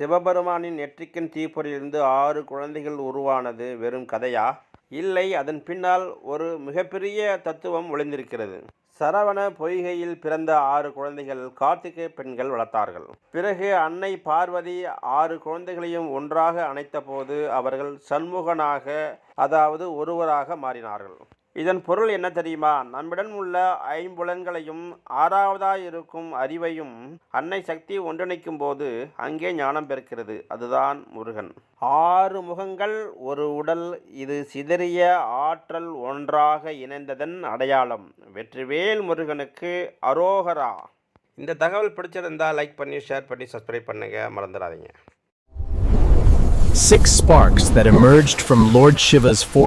சிவபெருமானின் நெற்றிக்கின் தீப்பொறியிலிருந்து ஆறு குழந்தைகள் உருவானது வெறும் கதையா? இல்லை அதன் பின்னால் ஒரு மிகப்பெரிய தத்துவம் ஒளிந்திருக்கிறது. சரவண பொய்கையில் பிறந்த ஆறு குழந்தைகள் கார்த்திகை பெண்கள் வளர்த்தார்கள். பிறகு அன்னை பார்வதி ஆறு குழந்தைகளையும் ஒன்றாக அணைத்தபோது அவர்கள் சண்முகனாக அதாவது ஒருவராக மாறினார்கள். இதன் பொருள் என்ன தெரியுமா? நம்மிடம் உள்ள ஐம்புலன்களையும் ஆறாவதாய் இருக்கும் அறிவையும் அன்னை சக்தி ஒன்றிணைக்கும் போது அங்கே ஞானம் பெறுகிறது அதுதான் முருகன். ஆறு முகங்கள் ஒரு உடல் இது சிதறிய ஆற்றல் ஒன்றாக இணைந்ததன் அடையாளம். வெற்றிவேல் முருகனுக்கு அரோகரா. இந்த தகவல் பிடிச்சிருந்தா லைக் பண்ணி ஷேர் பண்ணி சப்ஸ்கிரைப் பண்ணுங்க. மறந்துடாதீங்க. Six sparks that emerged from Lord Shiva's four.